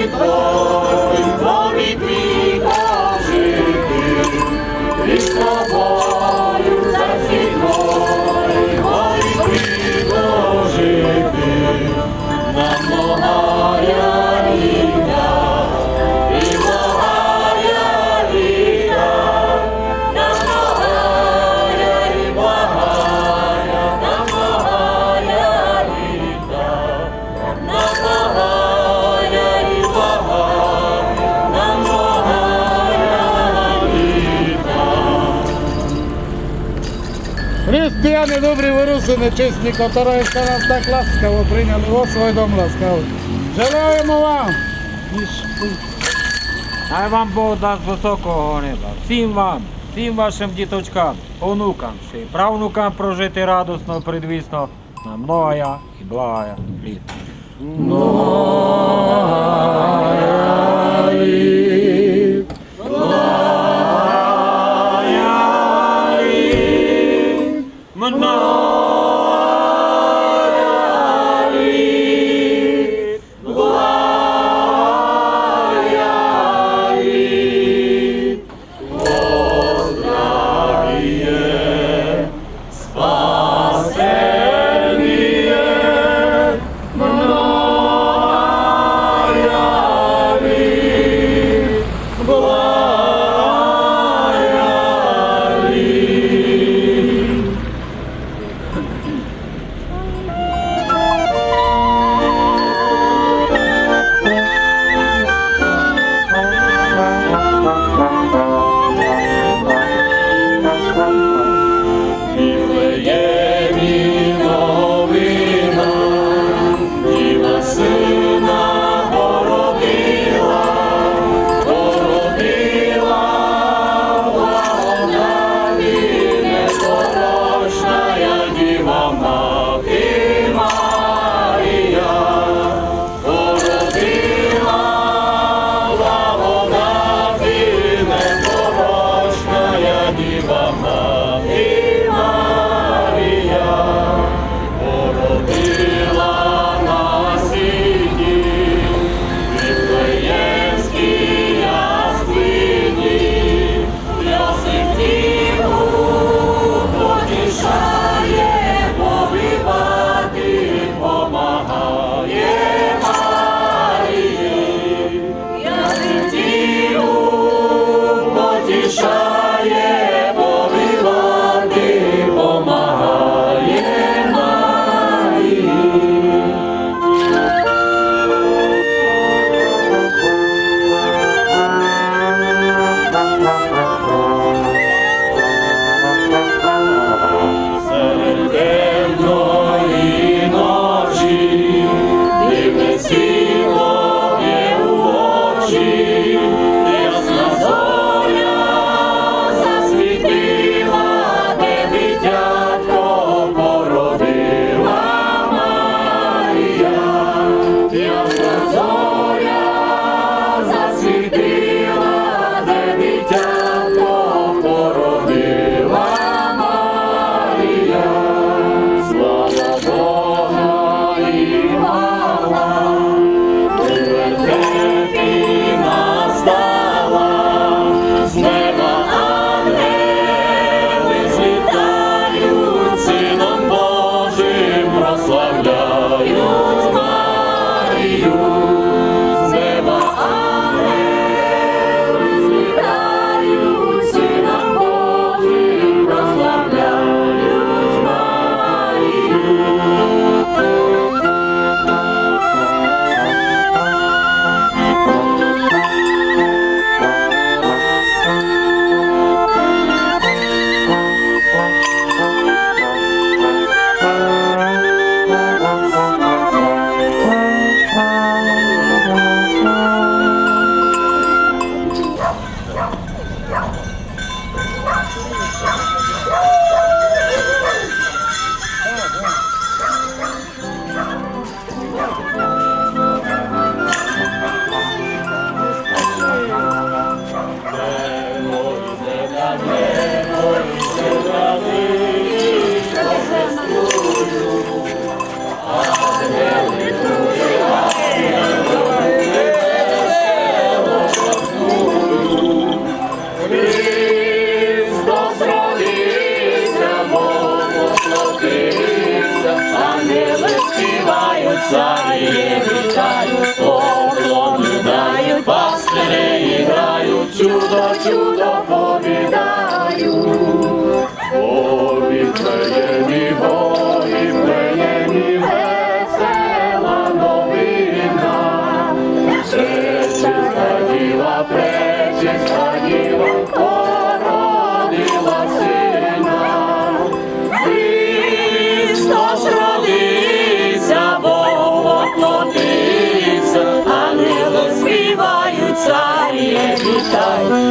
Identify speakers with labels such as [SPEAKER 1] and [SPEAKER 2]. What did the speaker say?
[SPEAKER 1] Lord.
[SPEAKER 2] Християни, добрі вируси, нечисні, котораєте нас так ласкаво прийняли у свій дом ласкаво. Желаємо вам,
[SPEAKER 3] Хай вам Бог дасть високого неба. Всім вам, всім вашим діточкам, онукам ще й правнукам прожити радосно, предвісно на многая і благая літа.
[SPEAKER 1] царі Manon. Царі